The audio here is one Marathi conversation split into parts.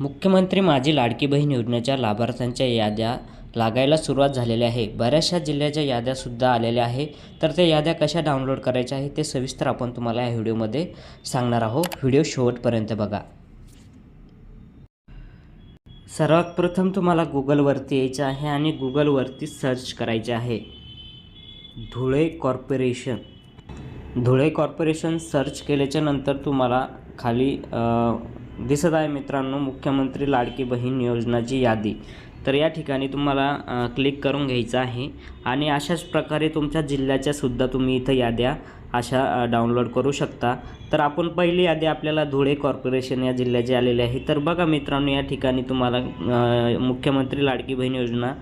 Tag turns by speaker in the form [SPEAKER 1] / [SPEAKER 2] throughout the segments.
[SPEAKER 1] मुख्यमंत्री माझी लाडकी बहीण योजनेच्या लाभार्थ्यांच्या याद्या लागायला सुरुवात झालेली आहे. बऱ्याचशा जिल्ह्याच्या याद्यासुद्धा आलेल्या आहे. तर त्या याद्या कशा डाउनलोड करायच्या आहे ते सविस्तर आपण तुम्हाला या व्हिडिओमध्ये सांगणार आहोत. व्हिडिओ शेवटपर्यंत बघा. सर्वात प्रथम तुम्हाला गुगलवरती यायचं आहे आणि गुगलवरती सर्च करायचे आहे. Dhule corporation. Dhule corporation search केल्याच्यानंतर तुम्हाला खाली दिसत आहे मित्रांनो मुख्यमंत्री लाडकी बहीण योजनाची यादी. तर या ठिकाणी तुम्हाला क्लिक करून घ्यायचं आहे. आणि अशाच प्रकारे तुमच्या जिल्ह्याच्या सुद्धा तुम्ही इथं याद्या अशा डाउनलोड करू शकता. तर आपण पहिली यादी आपल्याला धुळे कॉर्पोरेशन या जिल्ह्याची आलेली आहे. तर बघा मित्रांनो या ठिकाणी तुम्हाला मुख्यमंत्री लाडकी बहीण योजना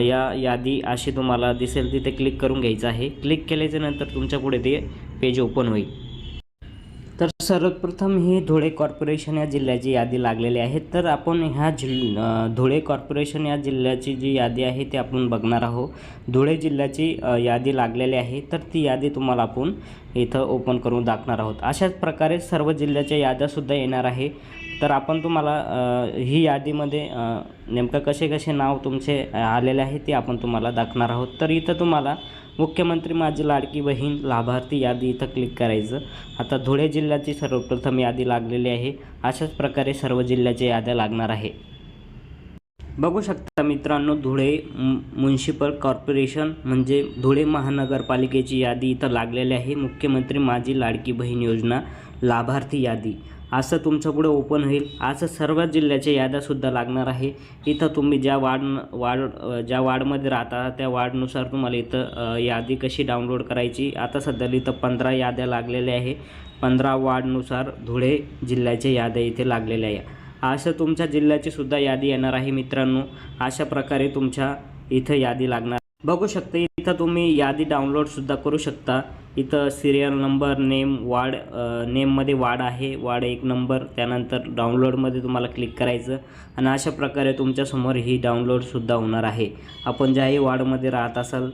[SPEAKER 1] या यादी अशी तुम्हाला दिसेल. तिथे क्लिक करून घ्यायचं आहे. क्लिक केल्याच्यानंतर तुमच्यापुढे ते पेज ओपन होईल. सर्वप्रथम ही धुळे कॉर्पोरेशन या जिल्ह्याची यादी लागलेली आहे. तर आपण ह्या जिल धुळे कॉर्पोरेशन या जिल्ह्याची जी यादी आहे ती आपण बघणार आहोत. धुळे जिल्ह्याची यादी लागलेली आहे. तर ती यादी तुम्हाला आपण इथं ओपन करून दाखणार आहोत. अशाच प्रकारे सर्व जिल्ह्याच्या याद्यासुद्धा येणार आहे. तर आपण तुम्हाला ही यादीमध्ये नेमकं कसे कसे नाव तुमचे आलेले आहे ते आपण तुम्हाला दाखणार आहोत. तर इथं तुम्हाला मुख्यमंत्री माझी लाडकी बहीण लाभार्थी यादी इथं क्लिक करायचं. आता धुळे जिल्ह्याची सर्वप्रथम यादी लागलेली आहे. अशाच प्रकारे सर्व जिल्ह्याच्या याद्या लागणार आहे. बघू शकता मित्रांनो धुळे म्युन्सिपल कॉर्पोरेशन म्हणजे धुळे महानगरपालिकेची यादी इथं लागलेली आहे. मुख्यमंत्री माझी लाडकी बहीण योजना लाभार्थी यादी. असं तुमचं पुढे ओपन होईल. असं सर्व जिल्ह्याच्या याद्यासुद्धा लागणार आहे. इथं तुम्ही ज्या वार्ड वार्ड ज्या वार्डमध्ये राहता त्या वार्डनुसार तुम्हाला इथं यादी कशी डाउनलोड करायची? आता सध्या इथं पंधरा याद्या लागलेल्या आहे. पंधरा वार्डनुसार धुळे जिल्ह्याच्या याद्या इथे लागलेल्या आहे. असं तुमच्या जिल्ह्याची सुद्धा यादी येणार आहे मित्रांनो. अशा प्रकारे तुमच्या इथं यादी लागणार. बघू शकता इथं तुम्ही यादी डाउनलोडसुद्धा करू शकता. इथं सिरियल नंबर नेम वार्ड नेममध्ये वार्ड आहे. वार्ड एक नंबर त्यानंतर डाउनलोडमध्ये तुम्हाला क्लिक करायचं. आणि अशा प्रकारे तुमच्यासमोर ही डाउनलोडसुद्धा होणार आहे. आपण ज्याही वार्डमध्ये राहत असाल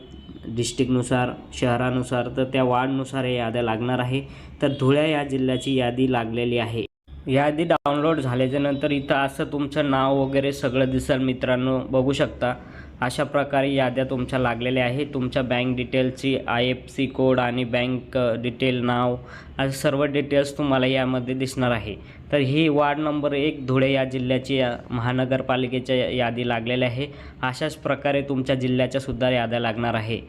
[SPEAKER 1] डिस्ट्रिक्टनुसार शहरानुसार तर त्या वार्डनुसार हे याद्या लागणार आहे. तर धुळ्या या जिल्ह्याची यादी लागलेली आहे. यादी डाउनलोड झाल्याच्यानंतर इथं असं तुमचं नाव वगैरे सगळं दिसेल मित्रांनो. बघू शकता. अशा प्रकारे याद्या तुमच्या लागलेल्या आहे तुमच्या बँक डिटेलची आय एफ सी कोड आणि बँक डिटेल नाव असे सर्व डिटेल्स तुम्हाला यामध्ये दिसणार आहे. तर ही वार्ड नंबर एक धुळे या जिल्ह्याची या महानगरपालिकेच्या यादी लागलेल्या आहे. अशाच प्रकारे तुमच्या जिल्ह्याच्यासुद्धा याद्या लागणार आहे.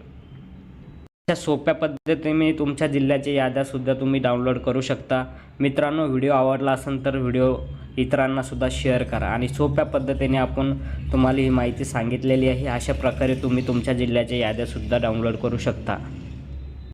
[SPEAKER 1] अशा सोप्या पद्धतीने तुमच्या जिल्ह्याच्या याद्यासुद्धा तुम्ही डाउनलोड करू शकता. मित्रांनो व्हिडिओ आवडला असेल तर व्हिडिओ इतरांनासुद्धा शेअर करा आणि सोप्या पद्धतीने आपण तुम्हाला ही माहिती सांगितलेली आहे. अशा प्रकारे तुम्ही तुमच्या जिल्ह्याच्या याद्यासुद्धा डाउनलोड करू शकता.